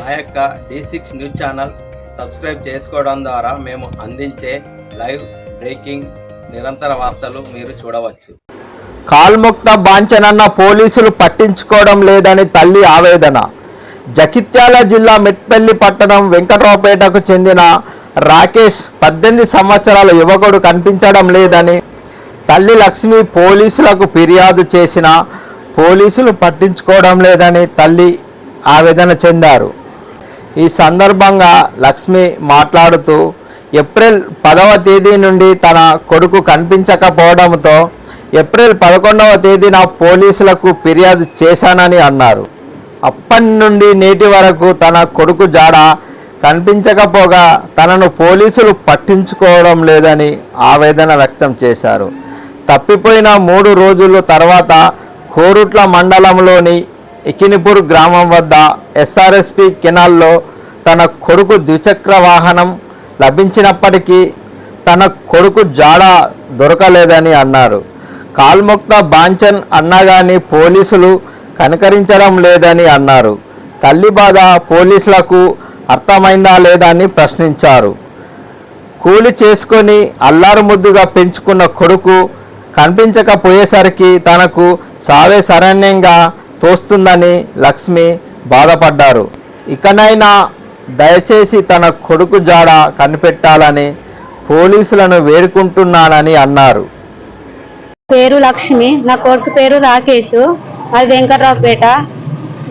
మా యొక్క D six news channel subscribe చేసుకోవడం ద్వారా మేము అందించే లైవ్ బ్రేకింగ్ నిరంతర వార్తలు మీరు చూడవచ్చు. కాల్ముక్త బాంచనన్న పోలీసులు పట్టించుకోవడం లేదని తల్లి ఆవేదన. జగిత్యాల జిల్లా మెట్పల్లి పట్టణం వెంకట్రావుపేటకు చెందిన రాకేష్ పద్దెనిమిది సంవత్సరాల యువకుడు కనిపించడం లేదని తల్లి లక్ష్మి పోలీసులకు ఫిర్యాదు చేసిన పోలీసులు పట్టించుకోవడం లేదని తల్లి ఆవేదన చెందారు. ఈ సందర్భంగా లక్ష్మి మాట్లాడుతూ ఏప్రిల్ పదవ తేదీ నుండి తన కొడుకు కనిపించకపోవడంతో ఏప్రిల్ పదకొండవ తేదీన పోలీసులకు ఫిర్యాదు చేశానని అన్నారు. అప్పటి నుండి నేటి వరకు తన కొడుకు జాడ కనిపించకపోగా తనను పోలీసులు పట్టించుకోవడం లేదని ఆవేదన వ్యక్తం చేశారు. తప్పిపోయిన మూడు రోజుల తర్వాత కోరుట్ల మండలంలోని ఇకినిపూర్ గ్రామం వద్ద ఎస్ఆర్ఎస్పి కెనాల్లో తన కొడుకు ద్విచక్ర వాహనం లభించినప్పటికీ తన కొడుకు జాడ దొరకలేదని అన్నారు. కాల్ముక్త బాంచన్ అన్నగాని పోలీసులు కనికరించడం లేదని అన్నారు. తల్లి బాధ పోలీసులకు అర్థమైందా లేదా అని ప్రశ్నించారు. కూలి చేసుకొని అల్లారు ముద్దుగా పెంచుకున్న కొడుకు కనిపించకపోయేసరికి తనకు సావే శరణ్యంగా తోస్తుందని లక్ష్మి బాధపడ్డారు. ఇకనైనా దయచేసి తన కొడుకు జాడ కనిపెట్టాలని పోలీసులను వేడుకుంటున్నానని అన్నారు. పేరు లక్ష్మి నా కొడుకు పేరు రాకేష్ అది వెంకట్రావుపేట.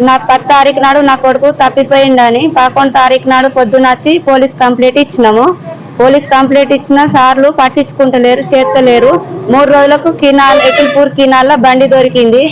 నా పది తారీఖు నాడు నా కొడుకు తప్పిపోయిండని పదకొండు తారీఖు నాడు పొద్దున వచ్చి పోలీస్ కంప్లైంట్ ఇచ్చినాము. పోలీస్ కంప్లైంట్ ఇచ్చిన సార్లు పట్టించుకుంటలేరు చేస్తలేరు. మూడు రోజులకు కినాల్ ఎకిల్పూర్ కినాల్లో బండి దొరికింది.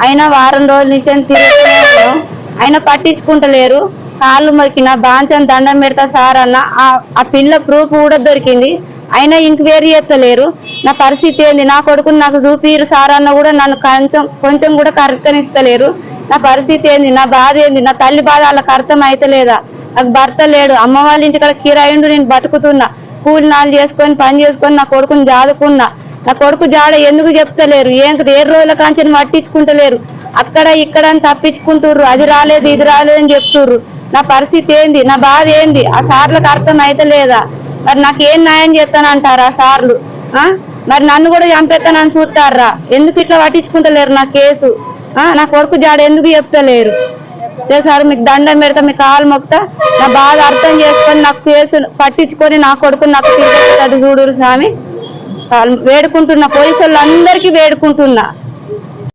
అయినా వారం రోజుల నుంచి తిరుగుతూనే ఉన్నాం. అయినా పట్టించుకుంటలేరు. కాళ్ళు మొక్కిన బాంచని దండం పెడతా సార్ అన్న ఆ- ఆ పిల్ల ప్రూఫ్ కూడా దొరికింది. అయినా ఇంక్వైరీ చేస్తలేరు. నా పరిస్థితి ఏంది? నా కొడుకుని నాకు చూపిరు సార్ అన్న కూడా నన్ను కొంచెం కొంచెం కూడా కరెక్టనిస్తలేరు నా పరిస్థితి ఏంది? నా బాధ ఏంది? నా తల్లి బాధ వాళ్ళకి అర్థం అయితలేదా నాకు భర్త లేడు. అమ్మ వాళ్ళ ఇంటికాడ కిరాయిండు నేను బతుకుతున్నా. కూలి నాలు చేసుకొని పని చేసుకొని నా కొడుకుని జాదుకున్నా. నా కొడుకు జాడ ఎందుకు చెప్తలేరు? ఏం ఏ రోజుల కాంచెని పట్టించుకుంటలేరు. అక్కడ ఇక్కడ అని తప్పించుకుంటుర్రు. అది రాలేదు ఇది రాలేదు అని చెప్తుర్రు. నా పరిస్థితి ఏంది? నా బాధ ఏంది? ఆ సార్లకు అర్థం అయితలేదా మరి నాకేం న్యాయం చేస్తానంటారా ఆ సార్లు? ఆ? మరి నన్ను కూడా చంపేస్తానని చూస్తారా? ఎందుకు ఇట్లా పట్టించుకుంటలేరు నా కేసు? ఆ? నా కొడుకు జాడ ఎందుకు చెప్తలేరు? సార్ మీకు దండం పెడతా మీకు కాలు మొక్తా నా బాధ అర్థం చేసుకొని నాకు కేసు పట్టించుకొని నా కొడుకు నాకు తిరిగి చూడురు స్వామి. కాలు- వేడుకుంటున్నా పోలీసు వాళ్ళందరికీ వేడుకుంటున్నా.